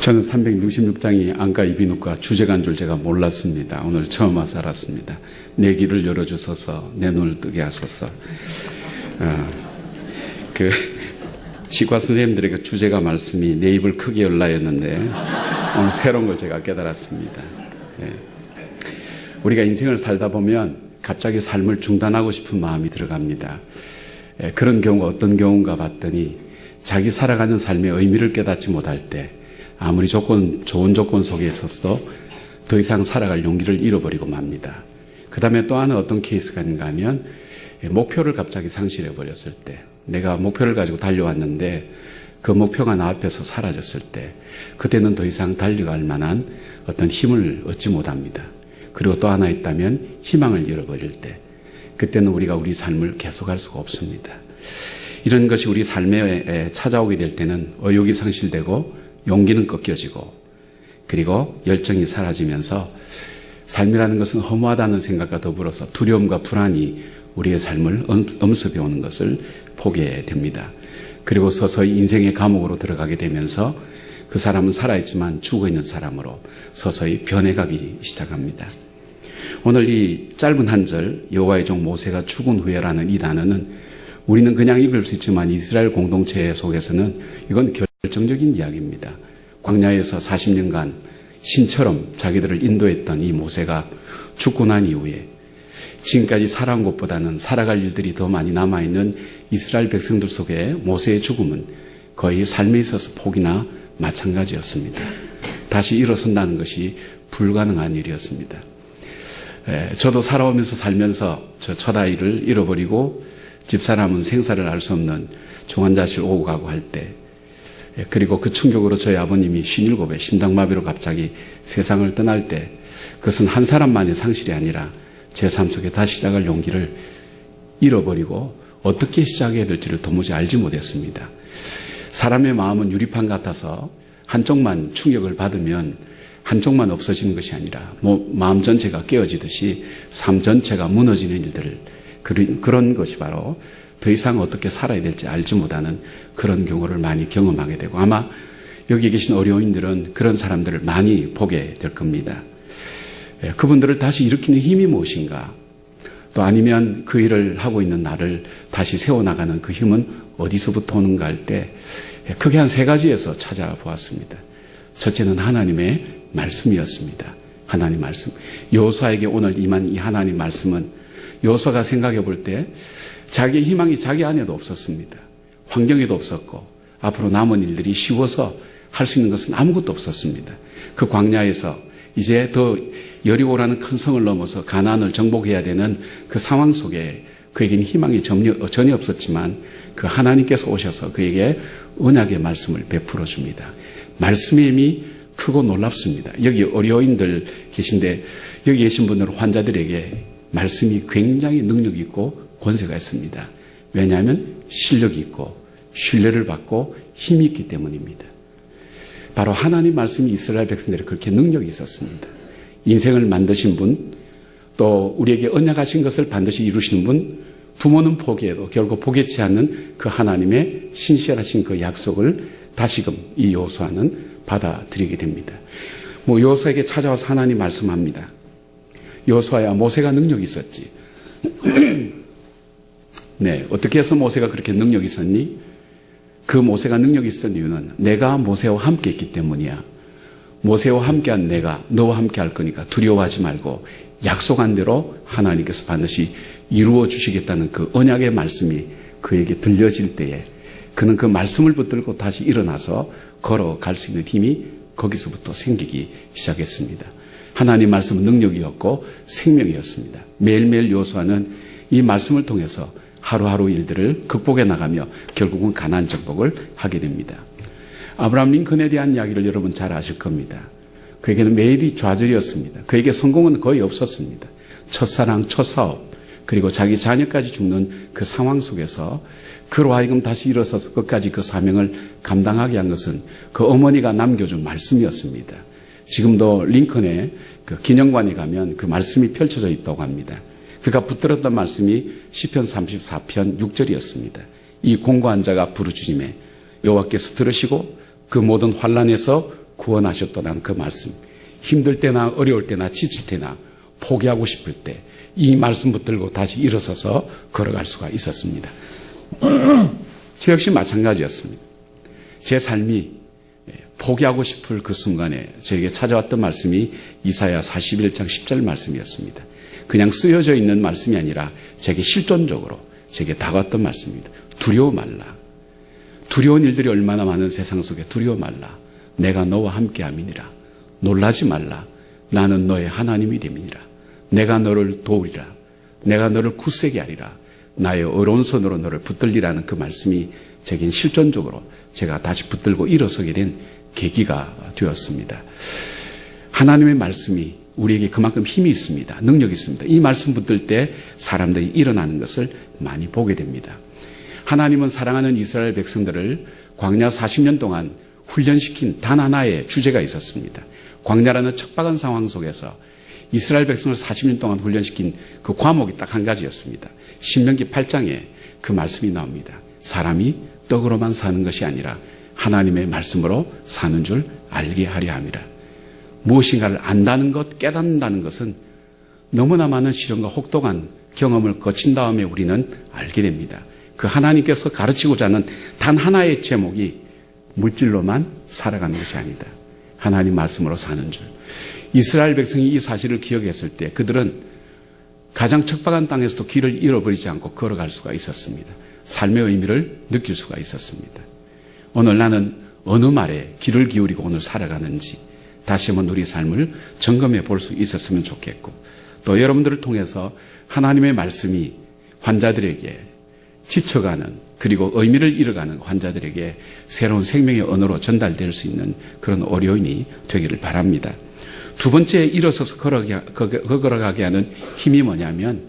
저는 366장이 안과 이비인후과 주제간 줄 제가 몰랐습니다. 오늘 처음 와서 알았습니다. 내 길을 열어주소서, 내 눈을 뜨게 하소서. 어, 그, 치과 선생님들에게 주제가 말씀이 내 입을 크게 열라였는데, 오늘 새로운 걸 제가 깨달았습니다. 예. 우리가 인생을 살다 보면 갑자기 삶을 중단하고 싶은 마음이 들어갑니다. 예, 그런 경우가 어떤 경우인가 봤더니 자기 살아가는 삶의 의미를 깨닫지 못할 때 아무리 조건, 좋은 조건 속에 있었어도 더 이상 살아갈 용기를 잃어버리고 맙니다. 그 다음에 또 하나 어떤 케이스가 있는가 하면 목표를 갑자기 상실해 버렸을 때 내가 목표를 가지고 달려왔는데 그 목표가 나 앞에서 사라졌을 때 그때는 더 이상 달려갈 만한 어떤 힘을 얻지 못합니다. 그리고 또 하나 있다면 희망을 잃어버릴 때 그때는 우리가 우리 삶을 계속할 수가 없습니다. 이런 것이 우리 삶에 찾아오게 될 때는 의욕이 상실되고 용기는 꺾여지고 그리고 열정이 사라지면서 삶이라는 것은 허무하다는 생각과 더불어서 두려움과 불안이 우리의 삶을 엄습해 오는 것을 보게 됩니다. 그리고 서서히 인생의 감옥으로 들어가게 되면서 그 사람은 살아있지만 죽어 있는 사람으로 서서히 변해가기 시작합니다. 오늘 이 짧은 한 절 여호와의 종 모세가 죽은 후에라는 이 단어는 우리는 그냥 읽을 수 있지만 이스라엘 공동체 속에서는 이건 결 정적인 이야기입니다. 광야에서 40년간 신처럼 자기들을 인도했던 이 모세가 죽고 난 이후에 지금까지 살아온 것보다는 살아갈 일들이 더 많이 남아있는 이스라엘 백성들 속에 모세의 죽음은 거의 삶에 있어서 폭이나 마찬가지였습니다. 다시 일어선다는 것이 불가능한 일이었습니다. 저도 살아오면서 살면서 저 첫 아이를 잃어버리고 집사람은 생사를 알 수 없는 중환자실 오고 가고 할때 예, 그리고 그 충격으로 저희 아버님이 57에 심장마비로 갑자기 세상을 떠날 때 그것은 한 사람만의 상실이 아니라 제 삶 속에 다시 시작할 용기를 잃어버리고 어떻게 시작해야 될지를 도무지 알지 못했습니다. 사람의 마음은 유리판 같아서 한쪽만 충격을 받으면 한쪽만 없어지는 것이 아니라 뭐 마음 전체가 깨어지듯이 삶 전체가 무너지는 일들을 그런 것이 바로 더 이상 어떻게 살아야 될지 알지 못하는 그런 경우를 많이 경험하게 되고 아마 여기 계신 어려운들은 그런 사람들을 많이 보게 될 겁니다. 예, 그분들을 다시 일으키는 힘이 무엇인가? 또 아니면 그 일을 하고 있는 나를 다시 세워나가는 그 힘은 어디서부터 오는가 할때 예, 크게 한 세 가지에서 찾아보았습니다. 첫째는 하나님의 말씀이었습니다. 하나님 말씀. 요수아에게 오늘 임한 이 하나님 말씀은 요수아가 생각해 볼 때 자기의 희망이 자기 안에도 없었습니다. 환경에도 없었고 앞으로 남은 일들이 쉬워서 할 수 있는 것은 아무것도 없었습니다. 그 광야에서 이제 더 여리고라는 큰 성을 넘어서 가난을 정복해야 되는 그 상황 속에 그에게는 희망이 전혀, 없었지만 그 하나님께서 오셔서 그에게 언약의 말씀을 베풀어 줍니다. 말씀의 힘이 크고 놀랍습니다. 여기 어려인들 계신데 여기 계신 분들은 환자들에게 말씀이 굉장히 능력 있고 권세가 있습니다. 왜냐하면 실력이 있고 신뢰를 받고 힘이 있기 때문입니다. 바로 하나님 말씀이 이스라엘 백성들이 그렇게 능력이 있었습니다. 인생을 만드신 분, 또 우리에게 언약하신 것을 반드시 이루시는 분, 부모는 포기해도 결국 포기치 않는 그 하나님의 신실하신 그 약속을 다시금 이 요수아는 받아들이게 됩니다. 뭐 요수에게 찾아와서 하나님 말씀합니다. 요수아야 모세가 능력이 있었지. 네, 어떻게 해서 모세가 그렇게 능력이 있었니? 그 모세가 능력이 있었던 이유는 내가 모세와 함께 했기 때문이야. 모세와 함께한 내가 너와 함께 할 거니까 두려워하지 말고 약속한 대로 하나님께서 반드시 이루어 주시겠다는 그 언약의 말씀이 그에게 들려질 때에 그는 그 말씀을 붙들고 다시 일어나서 걸어갈 수 있는 힘이 거기서부터 생기기 시작했습니다. 하나님 말씀은 능력이었고 생명이었습니다. 매일매일 요수하는 이 말씀을 통해서 하루하루 일들을 극복해 나가며 결국은 가난 정복을 하게 됩니다. 아브라함 링컨에 대한 이야기를 여러분 잘 아실 겁니다. 그에게는 매일이 좌절이었습니다. 그에게 성공은 거의 없었습니다. 첫사랑, 첫사업, 그리고 자기 자녀까지 죽는 그 상황 속에서 그로 하여금 다시 일어서서 끝까지 그 사명을 감당하게 한 것은 그 어머니가 남겨준 말씀이었습니다. 지금도 링컨의 그 기념관에 가면 그 말씀이 펼쳐져 있다고 합니다. 그가 붙들었던 말씀이 시편 34편 6절이었습니다. 이 공고한 자가 부르짖음에 여호와께서 들으시고 그 모든 환란에서 구원하셨다는 그 말씀. 힘들 때나 어려울 때나 지칠 때나 포기하고 싶을 때 이 말씀 붙들고 다시 일어서서 걸어갈 수가 있었습니다. 저 역시 마찬가지였습니다. 제 삶이 포기하고 싶을 그 순간에 저에게 찾아왔던 말씀이 이사야 41장 10절 말씀이었습니다. 그냥 쓰여져 있는 말씀이 아니라 제게 실존적으로 제게 다가왔던 말씀입니다. 두려워 말라. 두려운 일들이 얼마나 많은 세상 속에 두려워 말라. 내가 너와 함께 함이니라. 놀라지 말라. 나는 너의 하나님이 됨이니라. 내가 너를 도우리라. 내가 너를 굳세게 하리라. 나의 어려운 손으로 너를 붙들리라는 그 말씀이 제겐 실존적으로 제가 다시 붙들고 일어서게 된 계기가 되었습니다. 하나님의 말씀이 우리에게 그만큼 힘이 있습니다. 능력이 있습니다. 이 말씀 붙들 때 사람들이 일어나는 것을 많이 보게 됩니다. 하나님은 사랑하는 이스라엘 백성들을 광야 40년 동안 훈련시킨 단 하나의 주제가 있었습니다. 광야라는 척박한 상황 속에서 이스라엘 백성을 40년 동안 훈련시킨 그 과목이 딱 한 가지였습니다. 신명기 8장에 그 말씀이 나옵니다. 사람이 떡으로만 사는 것이 아니라 하나님의 말씀으로 사는 줄 알게 하려 함이라. 무엇인가를 안다는 것, 깨닫는다는 것은 너무나 많은 시련과 혹독한 경험을 거친 다음에 우리는 알게 됩니다. 그 하나님께서 가르치고자 하는 단 하나의 제목이 물질로만 살아가는 것이 아니다. 하나님 말씀으로 사는 줄. 이스라엘 백성이 이 사실을 기억했을 때 그들은 가장 척박한 땅에서도 길을 잃어버리지 않고 걸어갈 수가 있었습니다. 삶의 의미를 느낄 수가 있었습니다. 오늘 나는 어느 말에 길을 기울이고 오늘 살아가는지 다시 한번 우리 삶을 점검해 볼 수 있었으면 좋겠고 또 여러분들을 통해서 하나님의 말씀이 환자들에게 지쳐가는 그리고 의미를 잃어가는 환자들에게 새로운 생명의 언어로 전달될 수 있는 그런 어려움이 되기를 바랍니다. 두 번째 일어서서 걸어가게 하는 힘이 뭐냐면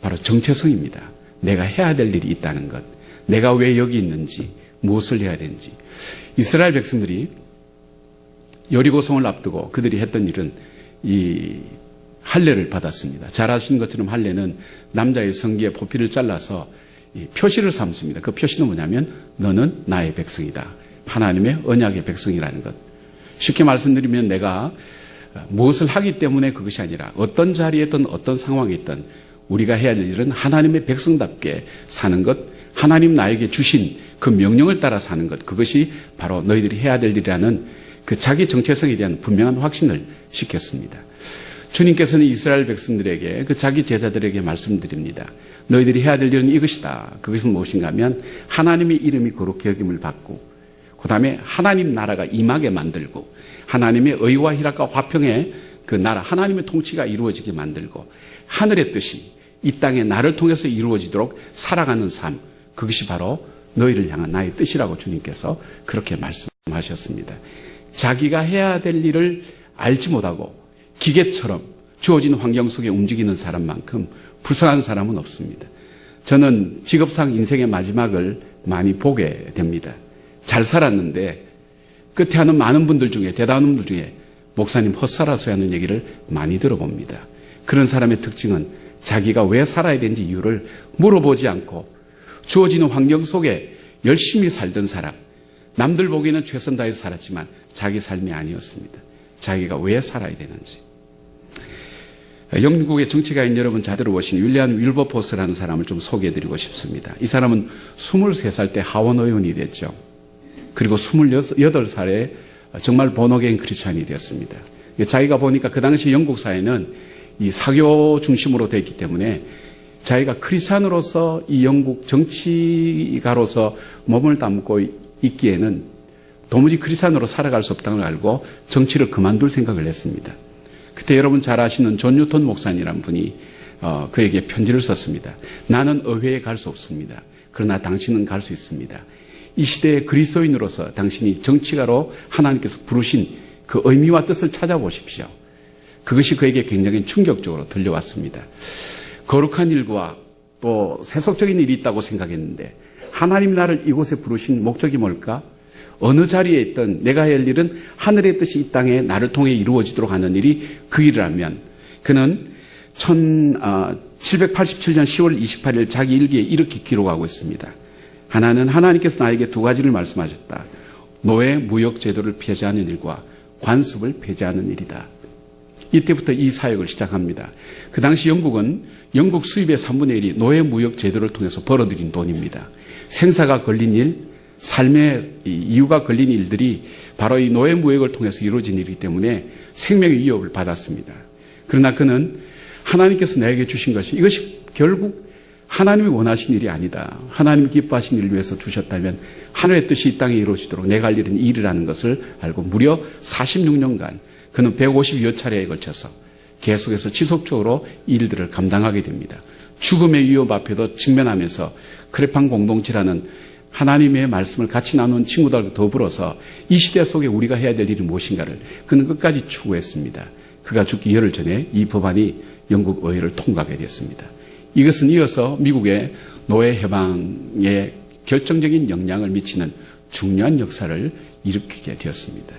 바로 정체성입니다. 내가 해야 될 일이 있다는 것. 내가 왜 여기 있는지, 무엇을 해야 되는지. 이스라엘 백성들이 여리고성을 앞두고 그들이 했던 일은 이 할례를 받았습니다. 잘 아시는 것처럼 할례는 남자의 성기에 포피를 잘라서 표시를 삼습니다. 그 표시는 뭐냐면 너는 나의 백성이다. 하나님의 언약의 백성이라는 것. 쉽게 말씀드리면 내가 무엇을 하기 때문에 그것이 아니라 어떤 자리에 있든 어떤 상황에 있든 우리가 해야 될 일은 하나님의 백성답게 사는 것, 하나님 나에게 주신 그 명령을 따라 사는 것, 그것이 바로 너희들이 해야 될 일이라는 그 자기 정체성에 대한 분명한 확신을 시켰습니다. 주님께서는 이스라엘 백성들에게 그 자기 제자들에게 말씀드립니다. 너희들이 해야 될 일은 이것이다. 그것은 무엇인가 하면 하나님의 이름이 거룩히 여김을 받고 그 다음에 하나님 나라가 임하게 만들고 하나님의 의와 희락과 화평의 그 나라 하나님의 통치가 이루어지게 만들고 하늘의 뜻이 이 땅에 나를 통해서 이루어지도록 살아가는 삶 그것이 바로 너희를 향한 나의 뜻이라고 주님께서 그렇게 말씀하셨습니다. 자기가 해야 될 일을 알지 못하고 기계처럼 주어진 환경 속에 움직이는 사람만큼 불쌍한 사람은 없습니다. 저는 직업상 인생의 마지막을 많이 보게 됩니다. 잘 살았는데 끝에 하는 많은 분들 중에 대단한 분들 중에 목사님 헛살아서 하는 얘기를 많이 들어봅니다. 그런 사람의 특징은 자기가 왜 살아야 되는지 이유를 물어보지 않고 주어지는 환경 속에 열심히 살던 사람, 남들 보기에는 최선 다해서 살았지만 자기 삶이 아니었습니다. 자기가 왜 살아야 되는지. 영국의 정치가인 여러분 잘 들어보신 윌리안 윌버포스라는 사람을 좀 소개해드리고 싶습니다. 이 사람은 23살 때 하원 의원이 됐죠. 그리고 28살에 정말 번호개인 크리스찬이 되었습니다. 자기가 보니까 그 당시 영국 사회는 이 사교 중심으로 되어 있기 때문에 자기가 크리스찬으로서 이 영국 정치가로서 몸을 담고 있기에는 도무지 크리스찬으로 살아갈 수 없다는 걸 알고 정치를 그만둘 생각을 했습니다. 그때 여러분 잘 아시는 존 뉴턴 목사님이란 분이 어, 그에게 편지를 썼습니다. 나는 의회에 갈 수 없습니다. 그러나 당신은 갈 수 있습니다. 이 시대의 그리스도인으로서 당신이 정치가로 하나님께서 부르신 그 의미와 뜻을 찾아보십시오. 그것이 그에게 굉장히 충격적으로 들려왔습니다. 거룩한 일과 또 세속적인 일이 있다고 생각했는데 하나님 나를 이곳에 부르신 목적이 뭘까? 어느 자리에 있던 내가 할 일은 하늘의 뜻이 이 땅에 나를 통해 이루어지도록 하는 일이 그 일이라면 그는 1787년 10월 28일 자기 일기에 이렇게 기록하고 있습니다. 하나는 하나님께서 나에게 두 가지를 말씀하셨다. 노예 무역 제도를 않는 일과 관습을 폐지하는 일이다. 이때부터 이 사역을 시작합니다. 그 당시 영국은 영국 수입의 3분의 1이 노예 무역 제도를 통해서 벌어들인 돈입니다. 생사가 걸린 일, 삶의 이유가 걸린 일들이 바로 이 노예 무역을 통해서 이루어진 일이기 때문에 생명의 위협을 받았습니다. 그러나 그는 하나님께서 내게 주신 것이 이것이 결국 하나님이 원하신 일이 아니다. 하나님 기뻐하신 일을 위해서 주셨다면 하늘의 뜻이 이 땅에 이루어지도록 내가 할 일은 일이라는 것을 알고 무려 46년간 그는 152여 차례에 걸쳐서 계속해서 지속적으로 일들을 감당하게 됩니다. 죽음의 위협 앞에도 직면하면서 크레판 공동체라는 하나님의 말씀을 같이 나눈 친구들과 더불어서 이 시대 속에 우리가 해야 될 일이 무엇인가를 그는 끝까지 추구했습니다. 그가 죽기 열흘 전에 이 법안이 영국 의회를 통과하게 됐습니다. 이것은 이어서 미국의 노예 해방에 결정적인 영향을 미치는 중요한 역사를 일으키게 되었습니다.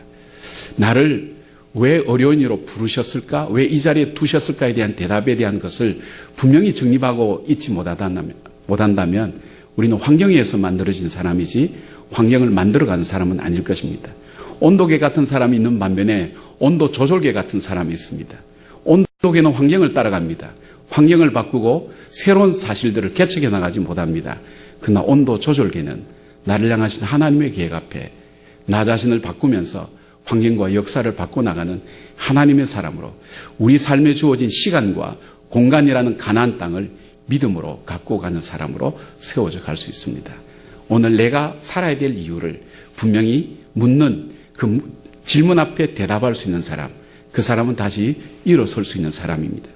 나를 왜 어려운 일로 부르셨을까? 왜 이 자리에 두셨을까에 대한 대답에 대한 것을 분명히 정립하고 있지 못한다면 우리는 환경에 의해서 만들어진 사람이지 환경을 만들어가는 사람은 아닐 것입니다. 온도계 같은 사람이 있는 반면에 온도 조절계 같은 사람이 있습니다. 온도계는 환경을 따라갑니다. 환경을 바꾸고 새로운 사실들을 개척해 나가지 못합니다. 그러나 온도 조절계는 나를 향하신 하나님의 계획 앞에 나 자신을 바꾸면서 환경과 역사를 바꿔 나가는 하나님의 사람으로 우리 삶에 주어진 시간과 공간이라는 가난안 땅을 믿음으로 갖고 가는 사람으로 세워져 갈 수 있습니다. 오늘 내가 살아야 될 이유를 분명히 묻는 그 질문 앞에 대답할 수 있는 사람, 그 사람은 다시 일어설 수 있는 사람입니다.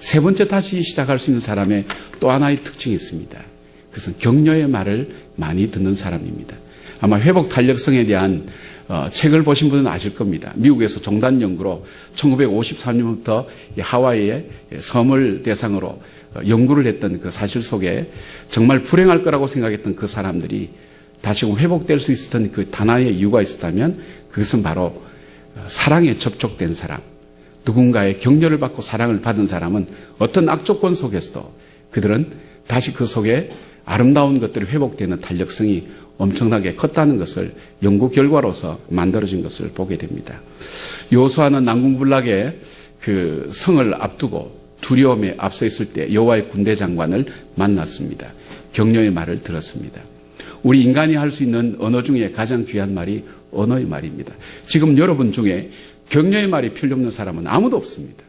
세 번째 다시 시작할 수 있는 사람의 또 하나의 특징이 있습니다. 그것은 격려의 말을 많이 듣는 사람입니다. 아마 회복 탄력성에 대한 어, 책을 보신 분은 아실 겁니다. 미국에서 종단 연구로 1953년부터 하와이의 섬을 대상으로 어, 연구를 했던 그 사실 속에 정말 불행할 거라고 생각했던 그 사람들이 다시금 회복될 수 있었던 그 단하의 이유가 있었다면 그것은 바로 어, 사랑에 접촉된 사람, 누군가의 격려를 받고 사랑을 받은 사람은 어떤 악조건 속에서도 그들은 다시 그 속에 아름다운 것들이 회복되는 탄력성이 엄청나게 컸다는 것을 연구 결과로서 만들어진 것을 보게 됩니다. 요수아는 난궁불락의 그 성을 앞두고 두려움에 앞서 있을 때 여호와의 군대 장관을 만났습니다. 격려의 말을 들었습니다. 우리 인간이 할 수 있는 언어 중에 가장 귀한 말이 언어의 말입니다. 지금 여러분 중에 격려의 말이 필요 없는 사람은 아무도 없습니다.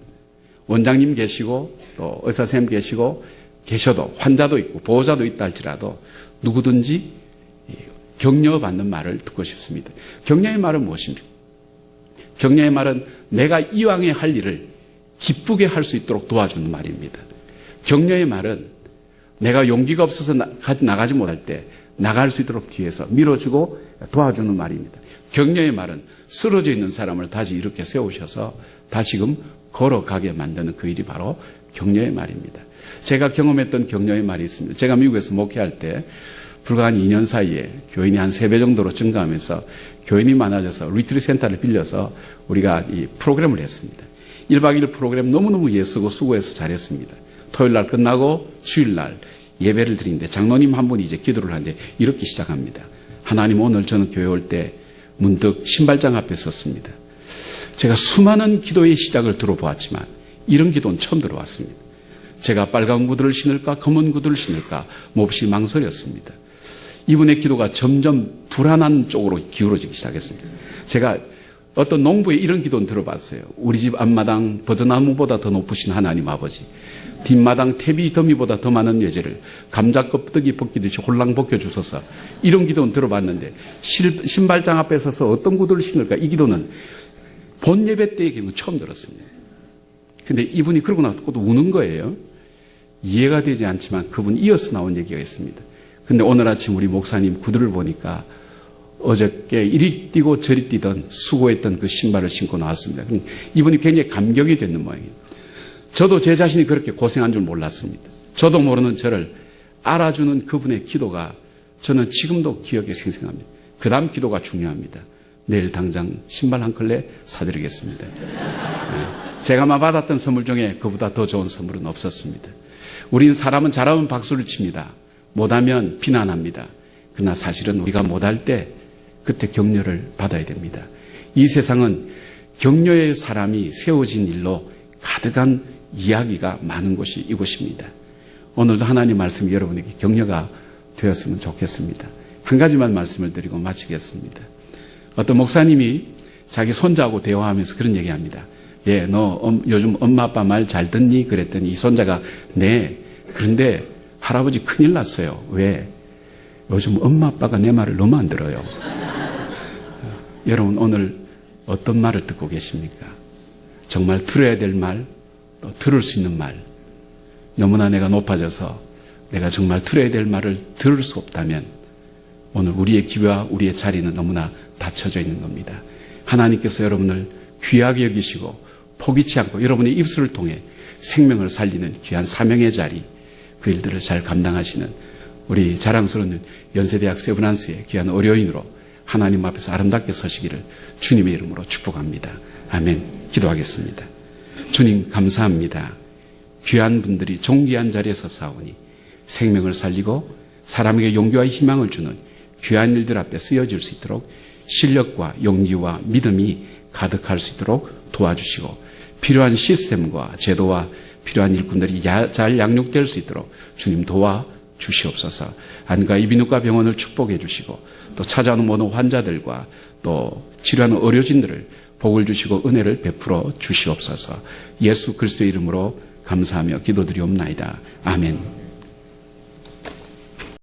원장님 계시고 또 의사 선생님 계시고 계셔도 환자도 있고 보호자도 있다 할지라도 누구든지 격려받는 말을 듣고 싶습니다. 격려의 말은 무엇입니까? 격려의 말은 내가 이왕에 할 일을 기쁘게 할 수 있도록 도와주는 말입니다. 격려의 말은 내가 용기가 없어서 나가지 못할 때 나갈 수 있도록 뒤에서 밀어주고 도와주는 말입니다. 격려의 말은 쓰러져 있는 사람을 다시 이렇게 세우셔서 다시금 걸어가게 만드는 그 일이 바로 격려의 말입니다. 제가 경험했던 격려의 말이 있습니다. 제가 미국에서 목회할 때 불과 한 2년 사이에 교인이 한 3배 정도로 증가하면서 교인이 많아져서 리트리 센터를 빌려서 우리가 이 프로그램을 했습니다. 1박 2일 프로그램 너무너무 예쓰고 수고해서 잘했습니다. 토요일 날 끝나고 주일 날 예배를 드리는데 장로님 한 분이 이제 기도를 하는데 이렇게 시작합니다. 하나님 오늘 저는 교회 올 때 문득 신발장 앞에 섰습니다. 제가 수많은 기도의 시작을 들어보았지만 이런 기도는 처음 들어왔습니다. 제가 빨간 구두를 신을까 검은 구두를 신을까 몹시 망설였습니다. 이분의 기도가 점점 불안한 쪽으로 기울어지기 시작했습니다. 제가 어떤 농부의 이런 기도는 들어봤어요. 우리 집 앞마당 버드나무보다 더 높으신 하나님 아버지. 뒷마당 태비 더미보다 더 많은 예제를 감자 껍데기 벗기듯이 홀랑 벗겨주소서. 이런 기도는 들어봤는데 신발장 앞에 서서 어떤 구두를 신을까 이 기도는 본 예배 때의 경우 처음 들었습니다. 근데 이분이 그러고 나서 또 우는 거예요. 이해가 되지 않지만 그분 이어서 나온 얘기가 있습니다. 근데 오늘 아침 우리 목사님 구두를 보니까 어저께 이리 뛰고 저리 뛰던 수고했던 그 신발을 신고 나왔습니다. 이분이 굉장히 감격이 됐는 모양이에요. 저도 제 자신이 그렇게 고생한 줄 몰랐습니다. 저도 모르는 저를 알아주는 그분의 기도가 저는 지금도 기억에 생생합니다. 그 다음 기도가 중요합니다. 내일 당장 신발 한 컬레 사드리겠습니다. 네. 제가 받았던 선물 중에 그보다 더 좋은 선물은 없었습니다. 우리는 사람은 잘하면 박수를 칩니다. 못하면 비난합니다. 그러나 사실은 우리가 못할 때 그때 격려를 받아야 됩니다. 이 세상은 격려의 사람이 세워진 일로 가득한 이야기가 많은 곳이 이곳입니다. 오늘도 하나님 말씀이 여러분에게 격려가 되었으면 좋겠습니다. 한 가지만 말씀을 드리고 마치겠습니다. 어떤 목사님이 자기 손자하고 대화하면서 그런 얘기합니다. 예, 너 요즘 엄마 아빠 말 잘 듣니? 그랬더니 이 손자가 네. 그런데 할아버지 큰일 났어요. 왜? 요즘 엄마 아빠가 내 말을 너무 안 들어요. 여러분 오늘 어떤 말을 듣고 계십니까? 정말 들어야 될 말, 또 들을 수 있는 말. 너무나 내가 높아져서 내가 정말 들어야 될 말을 들을 수 없다면 오늘 우리의 기회와 우리의 자리는 너무나 닫혀져 있는 겁니다. 하나님께서 여러분을 귀하게 여기시고 포기치 않고 여러분의 입술을 통해 생명을 살리는 귀한 사명의 자리, 그 일들을 잘 감당하시는 우리 자랑스러운 연세대학 세브란스의 귀한 어려인으로 하나님 앞에서 아름답게 서시기를 주님의 이름으로 축복합니다. 아멘. 기도하겠습니다. 주님 감사합니다. 귀한 분들이 존귀한 자리에 서사오니 생명을 살리고 사람에게 용기와 희망을 주는 귀한 일들 앞에 쓰여질 수 있도록 실력과 용기와 믿음이 가득할 수 있도록 도와주시고 필요한 시스템과 제도와 필요한 일꾼들이 잘 양육될 수 있도록 주님 도와 주시옵소서. 안과 이비인후과 병원을 축복해 주시고 또 찾아오는 모든 환자들과 또 치료하는 의료진들을 복을 주시고 은혜를 베풀어 주시옵소서. 예수 그리스도의 이름으로 감사하며 기도드리옵나이다. 아멘.